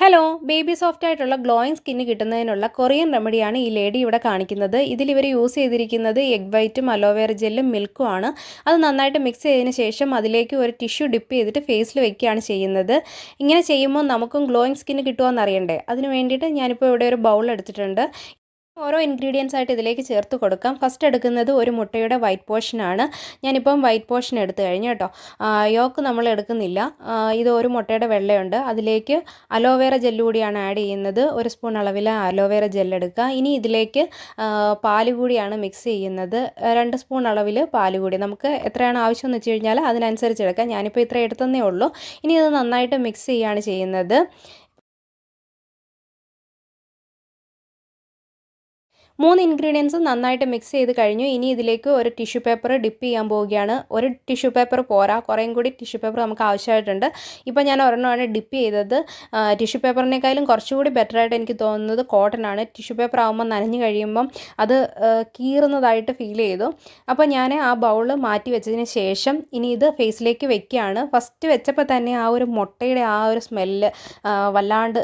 Hello baby soft ആയിട്ടുള്ള glowing skin കിട്ടുന്നതിനുള്ള Korean റെമഡിയാണ് ഈ ലേഡി ഇവിടെ കാണിക്കുന്നത്. ഇതിൽ ഇവർ യൂസ് ചെയ്തിരിക്കുന്നത് എഗ് വൈറ്റും അലോവേറ ജെല്ലും മിൽക്കും ആണ്. അത് നന്നായിട്ട് മിക്സ് ചെയ്തതിന് ശേഷം അതിലേക്ക് ഒരു ടിഷ്യൂ ഡിപ്പ് ചെയ്തിട്ട് ഫേസിൽ വെക്കുകയാണ് ചെയ്യുന്നത്. ഇങ്ങനെ ചെയ്യുമ്പോൾ നമുക്കും ഗ്ലോയിങ് സ്കിന്ന് കിട്ടുമോ അറിയണ്ടേ അതിന് വേണ്ടിയിട്ട് ഞാനിപ്പോൾ ഇവിടെ ഒരു ബൗൾ എടുത്തിട്ടുണ്ട്. ഓരോ ഇൻഗ്രീഡിയൻസ് ആയിട്ട് ഇതിലേക്ക് ചേർത്ത് കൊടുക്കാം. ഫസ്റ്റ് എടുക്കുന്നത് ഒരു മുട്ടയുടെ വൈറ്റ് പോർഷനാണ് ഞാനിപ്പം വൈറ്റ് പോർഷൻ എടുത്തു കഴിഞ്ഞു കേട്ടോ. യോക്ക് നമ്മൾ എടുക്കുന്നില്ല. ഇത് ഒരു മുട്ടയുടെ വെള്ളയുണ്ട്. അതിലേക്ക് അലോവേറ ജെല്ല് കൂടിയാണ് ആഡ് ചെയ്യുന്നത്. ഒരു സ്പൂൺ അളവിൽ അലോവേറ ജെല്ല് എടുക്കുക. ഇനി ഇതിലേക്ക് പാൽ കൂടിയാണ് മിക്സ് ചെയ്യുന്നത്. രണ്ട് സ്പൂൺ അളവിൽ പാൽ കൂടി. നമുക്ക് എത്രയാണ് ആവശ്യം എന്ന് വെച്ച് കഴിഞ്ഞാൽ അതിനനുസരിച്ച് എടുക്കാം. ഞാനിപ്പോൾ ഇത്ര എടുത്തന്നേ ഉള്ളൂ. ഇനി ഇത് നന്നായിട്ട് മിക്സ് ചെയ്യുകയാണ് ചെയ്യുന്നത്. മൂന്ന് ഇൻഗ്രീഡിയൻസും നന്നായിട്ട് മിക്സ് ചെയ്ത് കഴിഞ്ഞു. ഇനി ഇതിലേക്ക് ഒരു ടിഷ്യൂ പേപ്പർ ഡിപ്പ് ചെയ്യാൻ പോവുകയാണ്. ഒരു ടിഷ്യൂ പേപ്പർ പോരാ. കുറേയും കൂടി ടിഷ്യൂ പേപ്പർ നമുക്ക് ആവശ്യമായിട്ടുണ്ട്. ഇപ്പോൾ ഞാൻ ഒരെണ്ണമാണ് ഡിപ്പ് ചെയ്തത്. ടിഷ്യൂ പേപ്പറിനേക്കാളും കുറച്ചുകൂടി ബെറ്ററായിട്ട് എനിക്ക് തോന്നുന്നത് കോട്ടൺ ആണ്. ടിഷ്യൂ പേപ്പർ ആകുമ്പോൾ നനഞ്ഞു കഴിയുമ്പം അത് കീറുന്നതായിട്ട് ഫീൽ ചെയ്തു. അപ്പോൾ ഞാൻ ആ ബൗൾ മാറ്റി വെച്ചതിന് ശേഷം ഇനി ഇത് ഫേസിലേക്ക് വെക്കുകയാണ്. ഫസ്റ്റ് വെച്ചപ്പോൾ തന്നെ ആ ഒരു മുട്ടയുടെ ആ ഒരു സ്മെല്ല് വല്ലാണ്ട്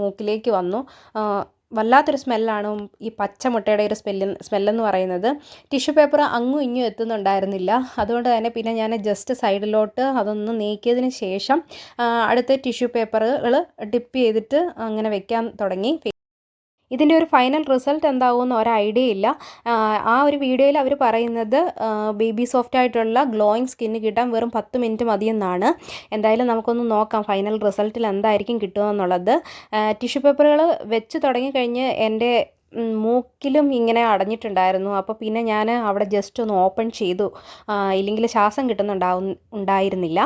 മൂക്കിലേക്ക് വന്നു. വല്ലാത്തൊരു സ്മെല്ലാണ് ഈ പച്ച മുട്ടയുടെ ഒരു സ്മെല്ല് സ്മെല്ലെന്ന് പറയുന്നത്. ടിഷ്യൂ പേപ്പർ അങ്ങും ഇങ്ങും എത്തുന്നുണ്ടായിരുന്നില്ല. അതുകൊണ്ട് തന്നെ പിന്നെ ഞാൻ ജസ്റ്റ് സൈഡിലോട്ട് അതൊന്ന് നീക്കിയതിന് ശേഷം അടുത്ത ടിഷ്യൂ പേപ്പറുകൾ ഡിപ്പ് ചെയ്തിട്ട് അങ്ങനെ വെക്കാൻ തുടങ്ങി. ഇതിന്റെ ഒരു ഫൈനൽ റിസൾട്ട് എന്താവുമെന്ന് ഒരു ഐഡിയ ഇല്ല. ആ ഒരു വീഡിയോയിൽ അവർ പറയുന്നത് ബേബി സോഫ്റ്റ് ആയിട്ടുള്ള ഗ്ലോയിങ് സ്കിന്ന് കിട്ടാൻ വെറും പത്ത് മിനിറ്റ് മതിയെന്നാണ്. എന്തായാലും നമുക്കൊന്ന് നോക്കാം ഫൈനൽ റിസൾട്ടിൽ എന്തായിരിക്കും കിട്ടുക എന്നുള്ളത്. ടിഷ്യൂ പേപ്പറുകൾ വെച്ച് തുടങ്ങിക്കഴിഞ്ഞ് എന്റെ മൂക്കിലും ഇങ്ങനെ അടഞ്ഞിട്ടുണ്ടായിരുന്നു. അപ്പോൾ പിന്നെ ഞാൻ അവിടെ ജസ്റ്റ് ഒന്ന് ഓപ്പൺ ചെയ്തു. ഇല്ലെങ്കിൽ ശ്വാസം കിട്ടുന്നുണ്ടാവും ഉണ്ടായിരുന്നില്ല.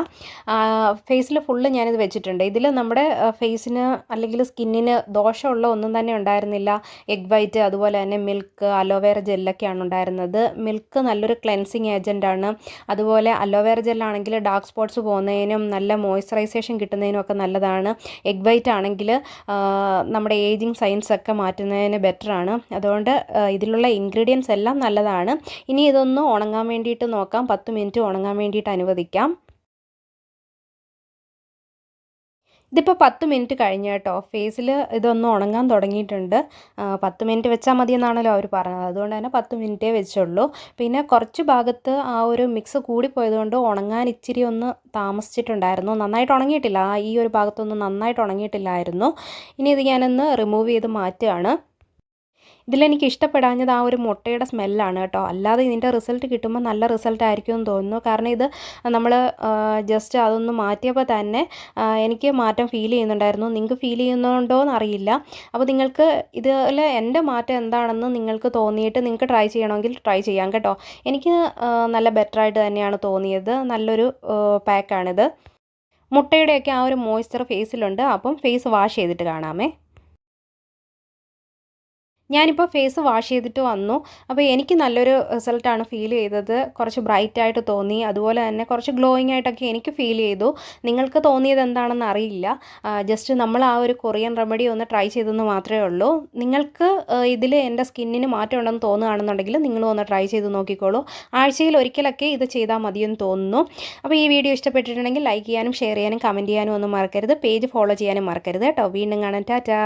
ഫേസിൽ ഫുള്ള് ഞാനിത് വെച്ചിട്ടുണ്ട്. ഇതിൽ നമ്മുടെ ഫേസിന് അല്ലെങ്കിൽ സ്കിന്നിന് ദോഷമുള്ള ഒന്നും തന്നെ ഉണ്ടായിരുന്നില്ല. എഗ് വൈറ്റ് അതുപോലെ തന്നെ മിൽക്ക് അലോവേറ ജെല്ലൊക്കെയാണ് ഉണ്ടായിരുന്നത്. മിൽക്ക് നല്ലൊരു ക്ലെൻസിങ് ഏജന്റാണ് അതുപോലെ അലോവേറ ജെല്ലാണെങ്കിൽ ഡാർക്ക് സ്പോട്ട്സ് പോകുന്നതിനും നല്ല മോയ്സ്ചറൈസേഷൻ കിട്ടുന്നതിനും ഒക്കെ നല്ലതാണ്. എഗ് വൈറ്റ് ആണെങ്കിൽ നമ്മുടെ ഏജിങ് സൈൻസ് ഒക്കെ മാറ്റുന്നതിന് ബെറ്റർ ആണ്. അതുകൊണ്ട് ഇതിലുള്ള ഇൻഗ്രീഡിയൻസ് എല്ലാം നല്ലതാണ്. ഇനി ഇതൊന്ന് ഉണങ്ങാൻ വേണ്ടിയിട്ട് നോക്കാം. പത്ത് മിനിറ്റ് ഉണങ്ങാൻ വേണ്ടിയിട്ട് അനുവദിക്കാം. ഇതിപ്പോൾ പത്ത് മിനിറ്റ് കഴിഞ്ഞ കേട്ടോ. ഫേസിൽ ഇതൊന്ന് ഉണങ്ങാൻ തുടങ്ങിയിട്ടുണ്ട്. പത്ത് മിനിറ്റ് വെച്ചാൽ മതി എന്നാണല്ലോ അവർ പറഞ്ഞത്. അതുകൊണ്ട് തന്നെ പത്ത് മിനിറ്റേ വെച്ചുള്ളൂ. പിന്നെ കുറച്ച് ഭാഗത്ത് ആ ഒരു മിക്സ് കൂടിപ്പോയതുകൊണ്ട് ഉണങ്ങാൻ ഇച്ചിരി ഒന്ന് താമസിച്ചിട്ടുണ്ടായിരുന്നു. നന്നായിട്ട് ഉണങ്ങിയിട്ടില്ല. ഈ ഒരു ഭാഗത്തൊന്നും നന്നായിട്ട് ഉണങ്ങിയിട്ടില്ലായിരുന്നു. ഇനി ഇത് ഞാനൊന്ന് റിമൂവ് ചെയ്ത് മാറ്റുകയാണ്. ഇതിലെനിക്ക് ഇഷ്ടപ്പെടാഞ്ഞത് ആ ഒരു മുട്ടയുടെ സ്മെല്ലാണ് കേട്ടോ. അല്ലാതെ ഇതിന്റെ റിസൾട്ട് കിട്ടുമ്പോൾ നല്ല റിസൾട്ട് ആയിരിക്കും എന്ന് തോന്നുന്നു. കാരണം ഇത് നമ്മൾ ജസ്റ്റ് അതൊന്ന് മാറ്റിയപ്പോൾ തന്നെ എനിക്ക് മാറ്റം ഫീൽ ചെയ്യുന്നുണ്ടായിരുന്നു. നിങ്ങൾക്ക് ഫീൽ ചെയ്യുന്നുണ്ടോ എന്നറിയില്ല. അപ്പോൾ നിങ്ങൾക്ക് ഇതിൽ എന്റെ മാറ്റം എന്താണെന്ന് നിങ്ങൾക്ക് തോന്നിയിട്ട് നിങ്ങൾക്ക് ട്രൈ ചെയ്യണമെങ്കിൽ ട്രൈ ചെയ്യാം കേട്ടോ. എനിക്ക് നല്ല ബെറ്ററായിട്ട് തന്നെയാണ് തോന്നിയത്. നല്ലൊരു പാക്കാണിത് മുട്ടയുടെയൊക്കെ ആ ഒരു മോയ്സ്ചർ ഫേസിലുണ്ട് അപ്പം ഫേസ് വാഷ് ചെയ്തിട്ട് കാണാമേ. ഞാനിപ്പോൾ ഫേസ് വാഷ് ചെയ്തിട്ട് വന്നു. അപ്പോൾ എനിക്ക് നല്ലൊരു റിസൾട്ടാണ് ഫീൽ ചെയ്തത്. കുറച്ച് ബ്രൈറ്റ് ആയിട്ട് തോന്നി. അതുപോലെ തന്നെ കുറച്ച് ഗ്ലോയിങ് ആയിട്ടൊക്കെ എനിക്ക് ഫീൽ ചെയ്തു. നിങ്ങൾക്ക് തോന്നിയത് എന്താണെന്ന് അറിയില്ല. ജസ്റ്റ് നമ്മൾ ആ ഒരു കൊറിയൻ റെമഡി ഒന്ന് ട്രൈ ചെയ്തെന്ന് മാത്രമേ ഉള്ളൂ. നിങ്ങൾക്ക് ഇതിൽ എന്റെ സ്കിന്നിന് മാറ്റം ഉണ്ടെന്ന് തോന്നുകയാണെന്നുണ്ടെങ്കിൽ നിങ്ങളും ഒന്ന് ട്രൈ ചെയ്ത് നോക്കിക്കോളൂ. ആഴ്ചയിൽ ഒരിക്കലൊക്കെ ഇത് ചെയ്താൽ മതിയെന്ന് തോന്നുന്നു. അപ്പോൾ ഈ വീഡിയോ ഇഷ്ടപ്പെട്ടിട്ടുണ്ടെങ്കിൽ ലൈക്ക് ചെയ്യാനും ഷെയർ ചെയ്യാനും കമന്റ് ചെയ്യാനും ഒന്നും മറക്കരുത്. പേജ് ഫോളോ ചെയ്യാനും മറക്കരുത് കേട്ടോ. വീണ്ടും കാണാൻ ടാറ്റാ.